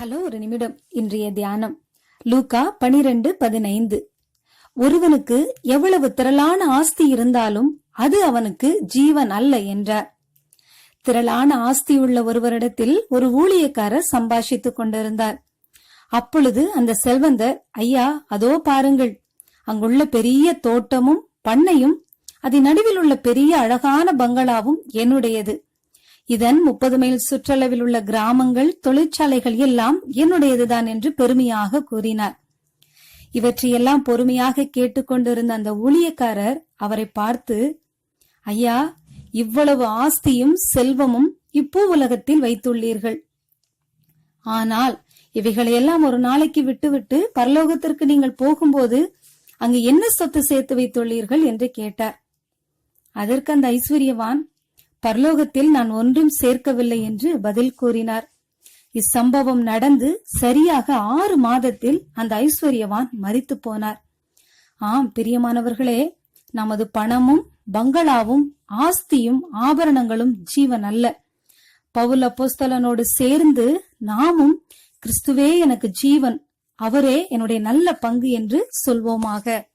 Hello ஒரு நிமிடம். இன்றைய தியானம். லூகா பனிரெண்டு பதினைந்து. ஒருவனுக்கு எவ்வளவு திரளான ஆஸ்தி இருந்தாலும் அது அவனுக்கு ஜீவன் அல்ல என்றார். திரளான ஆஸ்தி உள்ள ஒருவரிடத்தில் ஒரு ஊழியக்காரர் சம்பாஷித்துக் கொண்டிருந்தார். அப்பொழுது அந்த செல்வந்தர் ஐயா அதோ பாருங்கள். அங்குள்ள பெரிய தோட்டமும் பண்ணையும் அதன் நடுவில் உள்ள பெரிய அழகான பங்களாவும் என்னுடையது. இதன் முப்பது மைல் சுற்றளவில் உள்ள கிராமங்கள் தொழிற்சாலைகள் எல்லாம் என்னுடையதுதான் என்று பெருமையாக கூறினார். இவற்றையெல்லாம் பொறுமையாக கேட்டுக்கொண்டிருந்த அந்த ஊழியக்காரர் அவரை பார்த்து ஐயா இவ்வளவு ஆஸ்தியும் செல்வமும் இப்பூ உலகத்தில் வைத்துள்ளீர்கள். ஆனால் இவைகளையெல்லாம் ஒரு நாளைக்கு விட்டுவிட்டு பரலோகத்திற்கு நீங்கள் போகும்போது அங்கு என்ன சொத்து சேர்த்து வைத்துள்ளீர்கள்? என்று கேட்டார். அதற்கு அந்த ஐஸ்வர்யவான் பரலோகத்தில் நான் ஒன்றும் சேர்க்கவில்லை என்று பதில் கூறினார். இச்சம்பவம் நடந்து சரியாக ஆறு மாதத்தில் அந்த ஐஸ்வர்யவான் மறித்து போனார். ஆம் பிரியமானவர்களே நமது பணமும் பங்களாவும் ஆஸ்தியும் ஆபரணங்களும் ஜீவன் அல்ல பவுல் அப்போஸ்தலனோடு சேர்ந்து நாமும் கிறிஸ்துவே எனக்கு ஜீவன் அவரே என்னுடைய நல்ல பங்கு என்று சொல்வோமாக.